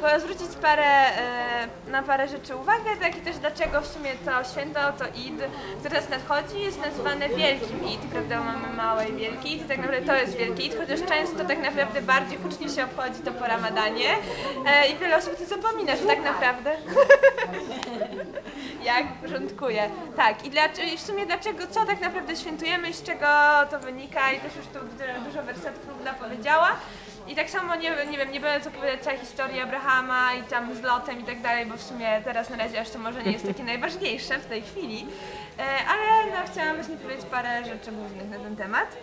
Po- Zwrócić parę, e, na parę rzeczy uwagę, tak i też dlaczego w sumie to święto, to Id, które teraz nadchodzi, jest nazywane Wielkim Id, prawda? Mamy małe i wielki Id, tak naprawdę to jest Wielki Id, chociaż często tak naprawdę bardziej hucznie się obchodzi to po Ramadanie e, i wiele osób o tym zapomina, że tak naprawdę jak porządkuje. Tak, i, dlaczego, i w sumie dlaczego, co tak naprawdę świętujemy i z czego to wynika i też już tu dużo- dużo wersetów Lubna powiedziała. I tak samo nie, nie wiem, nie będę co powiedzieć całej historii Abrahama i tam z lotem i tak dalej, bo w sumie teraz na razie aż to może nie jest takie najważniejsze w tej chwili. E, ale no, chciałam właśnie powiedzieć parę rzeczy głównych na ten temat.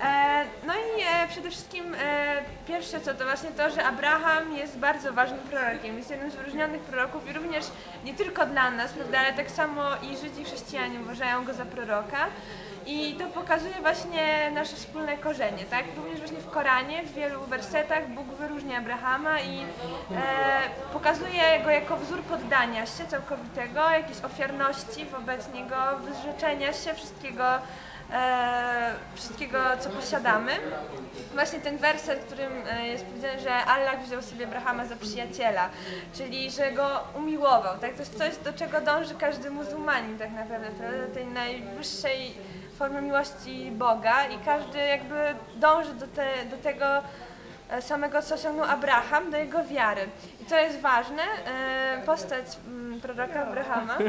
E, No i e, przede wszystkim e, pierwsze co to właśnie to, że Abraham jest bardzo ważnym prorokiem, jest jednym z wyróżnionych proroków i również nie tylko dla nas, prawda, ale tak samo i Żydzi i chrześcijanie uważają go za proroka. I to pokazuje właśnie nasze wspólne korzenie, tak? Również właśnie w Koranie, w wielu wersetach Bóg wyróżnia Abrahama i e, pokazuje go jako wzór poddania się całkowitego, jakiejś ofiarności wobec Niego, wyrzeczenia się wszystkiego, wszystkiego, co posiadamy. Właśnie ten werset, w którym e, jest powiedziane, że Allah wziął sobie Abrahama za przyjaciela, czyli że go umiłował. Tak? To jest coś, do czego dąży każdy muzułmanin tak naprawdę, do tej najwyższej formy miłości Boga i każdy jakby dąży do, te, do tego e, samego, co osiągnął Abraham, do jego wiary. I co jest ważne, e, postać mm, proroka Abrahama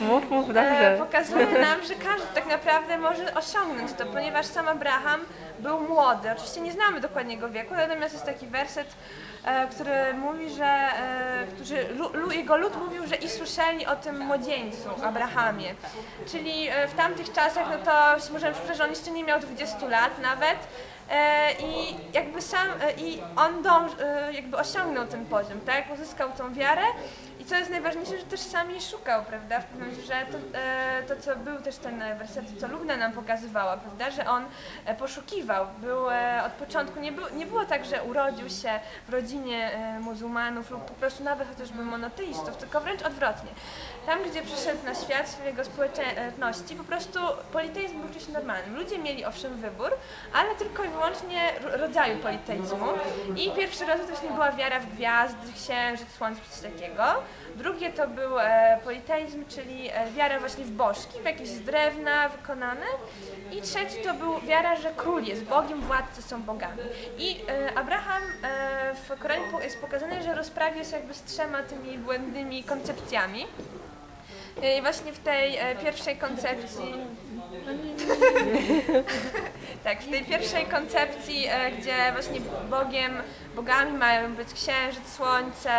Mów, mów, e, dobrze. pokazuje nam, że każdy tak naprawdę może osiągnąć to, ponieważ sam Abraham był młody. Oczywiście nie znamy dokładnie jego wieku, natomiast jest taki werset, e, który mówi, że e, którzy, jego lud mówił, że i słyszeli o tym młodzieńcu, Abrahamie. Czyli w tamtych czasach, no to możemy przypuszczać, że on jeszcze nie miał 20 lat nawet. E, I jakby sam, e, i on dąż, e, jakby osiągnął ten poziom, tak? Uzyskał tą wiarę i co jest najważniejsze, że też sam jej szukał, prawda? W pewnym sensie, że to, e, to co był też ten werset, co Lubna nam pokazywała, prawda? Że on e, poszukiwał, był e, od początku, nie, nie było tak, że urodził się w rodzinie e, muzułmanów lub po prostu nawet chociażby monoteistów, tylko wręcz odwrotnie. Tam, gdzie przyszedł na świat, w jego społeczności, po prostu politeizm był czymś normalnym. Ludzie mieli owszem wybór, ale tylko i wyłącznie ro- rodzaju politeizmu. I pierwszy raz to też nie była wiara w gwiazdy, księżyc, słońce, coś takiego. Drugie to był e, politeizm, czyli e, wiara właśnie w bożki, w jakieś z drewna wykonane. I trzeci to był wiara, że król jest Bogiem, władcy są bogami. I e, Abraham w Koranie jest pokazane, że rozprawia się jakby z trzema tymi błędnymi koncepcjami. E, I właśnie w tej e, pierwszej koncepcji. Tak, w tej pierwszej koncepcji, e, gdzie właśnie Bogiem, bogami mają być księżyc, słońce,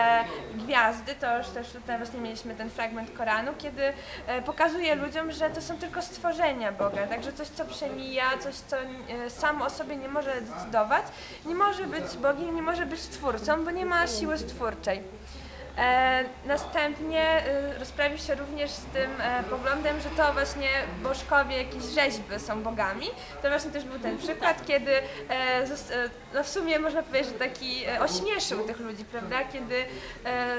gwiazdy, to już też tutaj właśnie mieliśmy ten fragment Koranu, kiedy e, pokazuje ludziom, że to są tylko stworzenia Boga, także coś, co przemija, coś, co e, samo o sobie nie może decydować, nie może być Bogiem, nie może być stwórcą, bo nie ma siły stwórczej. E, następnie e, rozprawił się również z tym e, poglądem, że to właśnie bożkowie, jakieś rzeźby są bogami. To właśnie też był ten przykład, kiedy no w sumie można powiedzieć, że taki ośmieszył tych ludzi, prawda? Kiedy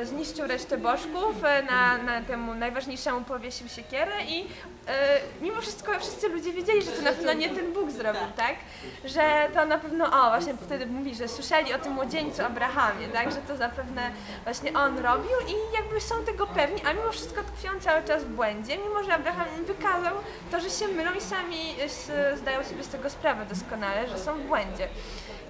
zniszczył resztę bożków, na, na temu najważniejszemu powiesił siekierę i mimo wszystko wszyscy ludzie wiedzieli, że to na pewno nie ten Bóg zrobił, tak? Że to na pewno, o właśnie wtedy mówi, że słyszeli o tym młodzieńcu Abrahamie, tak? Że to zapewne właśnie on robił i jakby są tego pewni, a mimo wszystko tkwią cały czas w błędzie, mimo że Abraham wykazał to, że się mylą i sami e, zdają sobie z tego sprawę doskonale, że są w błędzie.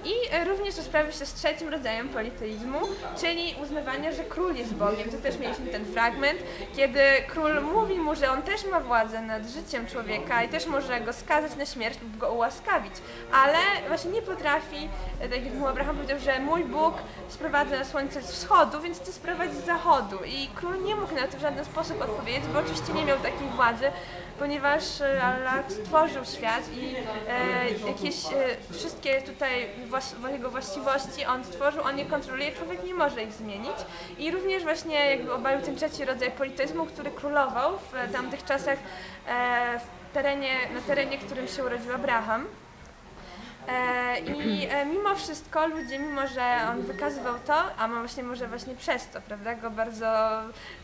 I e, również rozprawił się z trzecim rodzajem politeizmu, czyli uznawania, że król jest Bogiem. Tu też mieliśmy ten fragment, kiedy król mówi mu, że on też ma władzę nad życiem człowieka i też może go skazać na śmierć lub go ułaskawić, ale właśnie nie potrafi, e, tak jak mu Abraham powiedział, że mój Bóg sprowadza słońce z wschodu, więc chce sprowadzić z zachodu. I król nie mógł na to w żaden sposób odpowiedzieć, bo oczywiście nie miał takiej władzy, ponieważ e, Allah stworzył świat i e, jakieś e, wszystkie tutaj jego właściwości on stworzył, on je kontroluje, człowiek nie może ich zmienić. I również właśnie jakby obalił ten trzeci rodzaj politeizmu, który królował w tamtych czasach e, w terenie, na terenie, którym się urodził Abraham. E, I e, mimo wszystko ludzie, mimo że on wykazywał to, a właśnie może właśnie przez to, prawda, go bardzo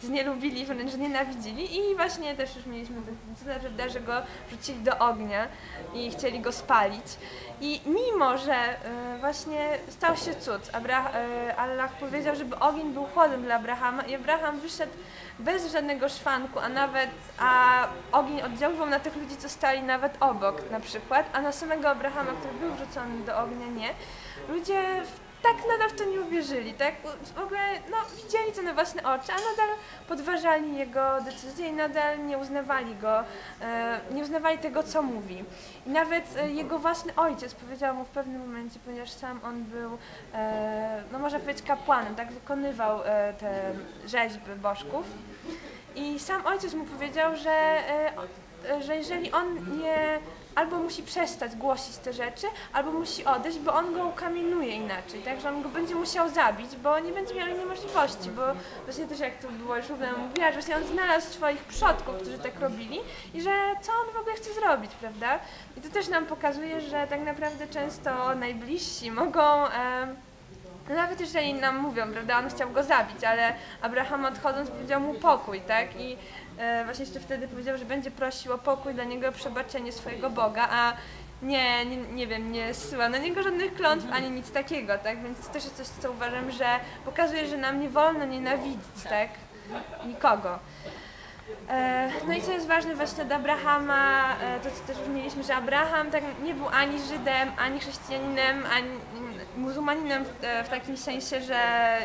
znielubili, wręcz nienawidzili i właśnie też już mieliśmy prawda, że go wrzucili do ognia i chcieli go spalić. I mimo, że e, właśnie stał się cud, e, Allah powiedział, żeby ogień był chłodem dla Abrahama i Abraham wyszedł bez żadnego szwanku, a nawet a ogień oddziaływał na tych ludzi, co stali nawet obok na przykład, a na samego Abrahama, który był wrzucony do ognia, nie. Ludzie tak nadal w to nie uwierzyli, tak? W ogóle no, widzieli to na własne oczy, a nadal podważali jego decyzje i nadal nie uznawali go, e, nie uznawali tego, co mówi. I nawet e, jego własny ojciec powiedział mu w pewnym momencie, ponieważ sam on był, e, no można powiedzieć kapłanem, tak? Wykonywał te rzeźby bożków. I sam ojciec mu powiedział, że, że jeżeli on nie albo musi przestać głosić te rzeczy, albo musi odejść, bo on go ukamienuje inaczej, tak, że on go będzie musiał zabić, bo nie będzie miał innej możliwości, bo właśnie też jak to było już Równa mówiła, że właśnie on znalazł swoich przodków, którzy tak robili i że co on w ogóle chce zrobić, prawda? I to też nam pokazuje, że tak naprawdę często najbliżsi mogą... no nawet jeżeli nam mówią, prawda, on chciał go zabić, ale Abraham odchodząc powiedział mu pokój, tak? I e, właśnie jeszcze wtedy powiedział, że będzie prosił o pokój dla niego, przebaczenie swojego Boga, a nie, nie, nie wiem, nie zsyła na niego żadnych klątw ani nic takiego, tak? Więc to też jest coś, co uważam, że pokazuje, że nam nie wolno nienawidzić, tak? Nikogo. E, No i co jest ważne właśnie od Abrahama, e, to co też już mieliśmy, że Abraham tak nie był ani Żydem, ani chrześcijaninem, ani muzułmaninem w, e, w takim sensie, że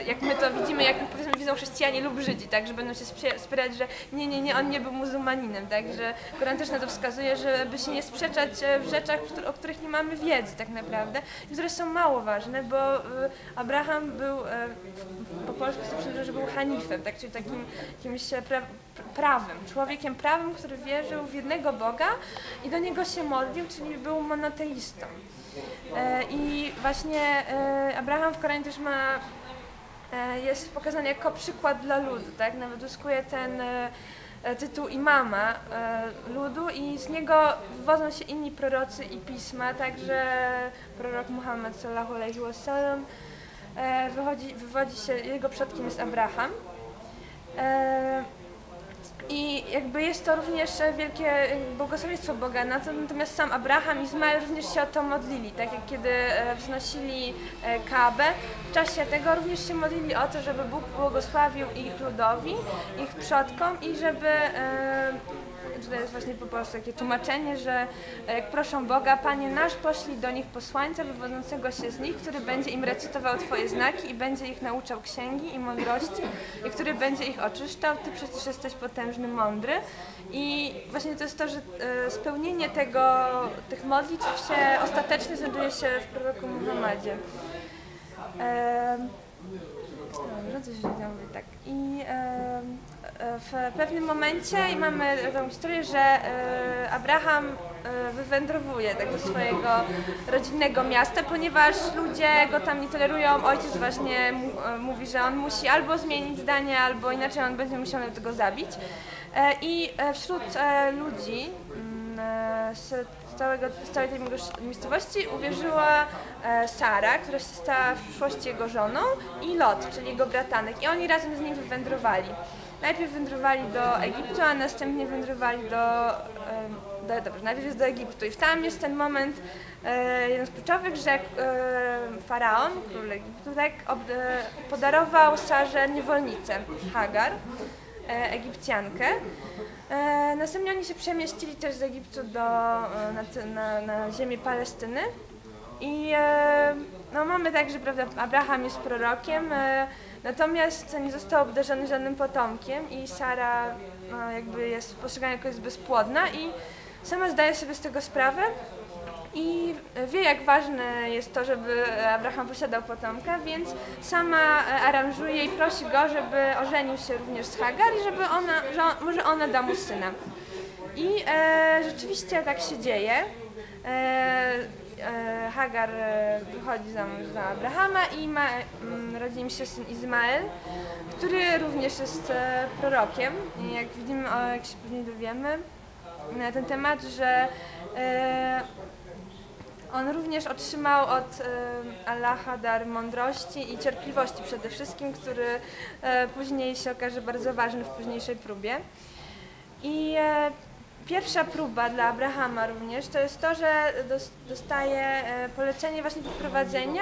jak my to widzimy, jak powiedzmy widzą chrześcijanie lub Żydzi, tak, że będą się spie- spierać, że nie, nie, nie, on nie był muzułmaninem, tak, że Koran też na to wskazuje, żeby się nie sprzeczać e, w rzeczach, o których nie mamy wiedzy tak naprawdę, i które są mało ważne, bo e, Abraham był, po polsku to przecież, że był hanifem, tak, czyli takim jakimś pra, prawem, człowiekiem prawym, który wierzył w jednego Boga i do niego się modlił, czyli był monoteistą. E, I właśnie e, Abraham w Koranie też ma, e, jest pokazany jako przykład dla ludu, tak? Nawet uzyskuje ten tytuł imama ludu i z niego wywodzą się inni prorocy i pisma, także prorok Muhammad sallallahu alaihi wasallam wychodzi, wywodzi się, jego przodkiem jest Abraham. E, i jakby jest to również wielkie e, błogosławieństwo Boga, na to, natomiast sam Abraham i Izmael również się o to modlili, tak jak kiedy e, wznosili e, Kaabę, w czasie tego również się modlili o to, żeby Bóg błogosławił ich ludowi, ich przodkom i żeby, e, tutaj jest właśnie po polsku takie tłumaczenie, że e, jak proszą Boga, Panie nasz, poślij do nich posłańca wywodzącego się z nich, który będzie im recytował Twoje znaki i będzie ich nauczał księgi i mądrości i który będzie ich oczyszczał. Ty przecież jesteś potężny, mądry. I właśnie to jest to, że e, spełnienie tego, tych modlitw się ostatecznie znajduje się w proroku Muhammadzie. Em, Dobrze, coś tam mówię, tak. I w pewnym momencie i mamy taką historię, że e, Abraham e, wywędrowuje do swojego rodzinnego miasta, ponieważ ludzie go tam nie tolerują. Ojciec właśnie e, mówi, że on musi albo zmienić zdanie, albo inaczej on będzie musiał nawet go zabić. I wśród ludzi mm, z całego, z całej tej miejscowości uwierzyła Sara, która się stała w przyszłości jego żoną i Lot, czyli jego bratanek. I oni razem z nim wywędrowali. Najpierw wędrowali do Egiptu, a następnie wędrowali do, do dobrze, najpierw jest do Egiptu i tam jest ten moment, e, jeden z kluczowych, że e, faraon, król Egiptu, tak, e, podarował Sarze niewolnicę, Hagar, Egipcjankę. Następnie oni się przemieścili też z Egiptu do, na, na, na ziemię Palestyny. I no, mamy tak, że prawda, Abraham jest prorokiem, natomiast nie został obdarzony żadnym potomkiem i Sara no, jakby jest postrzegana jako jest bezpłodna i sama zdaje sobie z tego sprawę i wie, jak ważne jest to, żeby Abraham posiadał potomka, więc sama e, aranżuje i prosi go, żeby ożenił się również z Hagar i żeby ona, że on, może ona da mu syna. I e, rzeczywiście tak się dzieje. E, Hagar e, wychodzi za mąż za Abrahama i ma, mm, rodzi im się syn Izmael, który również jest e, prorokiem. I jak widzimy, o, jak się później dowiemy na ten temat, że e, on również otrzymał od e, Allaha dar mądrości i cierpliwości przede wszystkim, który e, później się okaże bardzo ważny w późniejszej próbie. I e, pierwsza próba dla Abrahama również to jest to, że dos- dostaje e, polecenie właśnie wyprowadzenia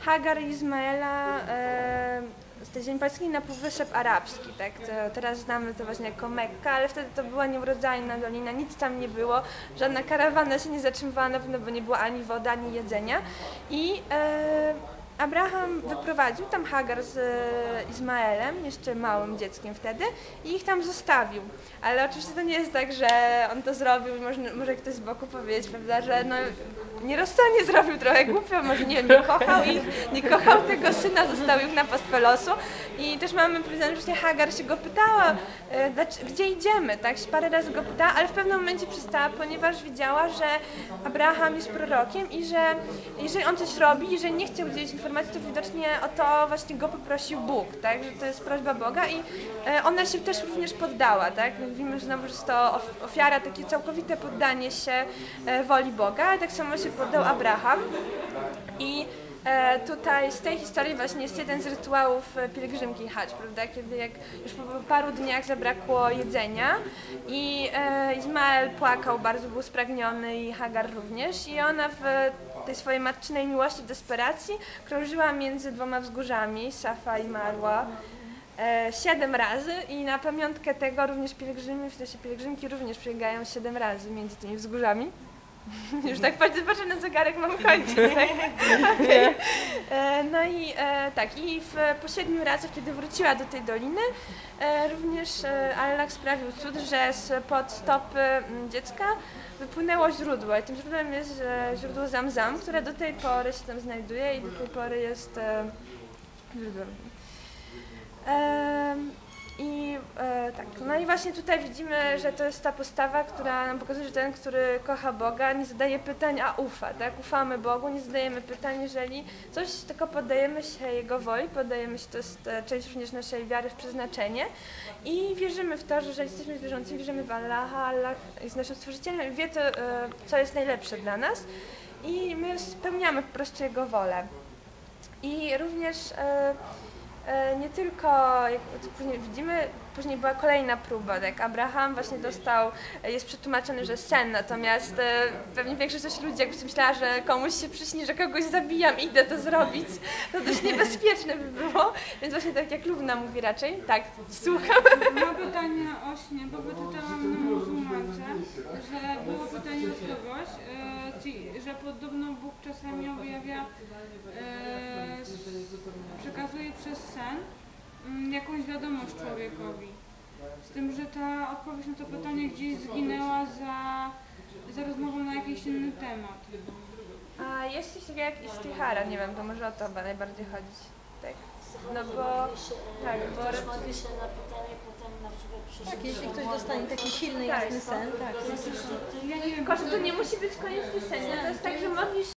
Hagar i Izmaela e, z tej ziemi palestińskiej na Półwysep Arabski, tak? To teraz znamy to właśnie jako Mekka, ale wtedy to była nieurodzajna dolina, nic tam nie było, żadna karawana się nie zatrzymywała na pewno, bo nie było ani wody, ani jedzenia i e, Abraham wyprowadził tam Hagar z e, Izmaelem, jeszcze małym dzieckiem wtedy, i ich tam zostawił. Ale oczywiście to nie jest tak, że on to zrobił może, może ktoś z boku powiedzieć, prawda, że no, nierozsądnie zrobił trochę głupio, może nie, nie kochał ich, nie kochał tego syna, zostawił ich na pastwę losu. I też mamy powiedziane, że Hagar się go pytała, e, gdzie idziemy, tak, się parę razy go pytała, ale w pewnym momencie przestała, ponieważ widziała, że Abraham jest prorokiem i że jeżeli on coś robi i że nie chce udzielić informacji, to widocznie o to właśnie go poprosił Bóg, tak, że to jest prośba Boga i e, ona się też również poddała, tak, mówimy, że znowu, że to of- ofiara, takie całkowite poddanie się e, woli Boga, tak samo się poddał Abraham. I e, tutaj z tej historii właśnie jest jeden z rytuałów pielgrzymki Hadż, prawda, kiedy jak już po paru dniach zabrakło jedzenia i Izmael płakał, bardzo był spragniony i Hagar również i ona w tej swojej matczynej miłości, desperacji krążyła między dwoma wzgórzami, Safa i Marwa, e, siedem razy i na pamiątkę tego również pielgrzymi, w czasie pielgrzymki również przebiegają siedem razy między tymi wzgórzami. Już tak patrzę, na zegarek, mam kończyć. Tak? Okej. E, No i e, tak, i w, po siedmiu razach, kiedy wróciła do tej doliny, e, również Allah sprawił cud, że spod stopy mm, dziecka wypłynęło źródło. I tym źródłem jest źródło Zamzam, które do tej pory się tam znajduje i do tej pory jest źródłem. I e, tak, no i właśnie tutaj widzimy, że to jest ta postawa, która nam pokazuje, że ten, który kocha Boga, nie zadaje pytań, a ufa, tak? Ufamy Bogu, nie zadajemy pytań, jeżeli coś, tylko poddajemy się Jego woli, poddajemy się, to jest e, część również naszej wiary w przeznaczenie i wierzymy w to, że jeżeli jesteśmy wierzącymi, wierzymy w Allaha, Allah jest naszym stworzycielem i wie to, e, co jest najlepsze dla nas i my spełniamy po prostu Jego wolę. I również e, nie tylko, jak później widzimy, później była kolejna próba, tak, Abraham właśnie dostał, jest przetłumaczony, że sen, natomiast e, pewnie większość ludzi jakby myślała, że komuś się przyśni, że kogoś zabijam, idę to zrobić, to dość niebezpieczne by było, więc właśnie tak jak Lubna mówi raczej, tak, słucham. Mam pytanie o śnie, bo wyczytałam na muzułmance, że było pytanie od kogoś, e, ci- że podobno Bóg czasami objawia, e, s- przekazuje przez sen jakąś wiadomość człowiekowi. Z tym, że ta odpowiedź na to pytanie gdzieś zginęła za, za rozmową na jakiś inny temat. A jest coś takiego jak istihara, nie wiem, to może o to chyba najbardziej chodzić, tak, no bo, tak, bo Ktoś się na pytanie, potem na przykład przyszedł. Tak, jeśli ktoś dostanie taki silny, Tak. jasny sen, tak. Ja nie wiem, Tylko, że to nie musi być konieczny sen, nie? to jest tak, że modlisz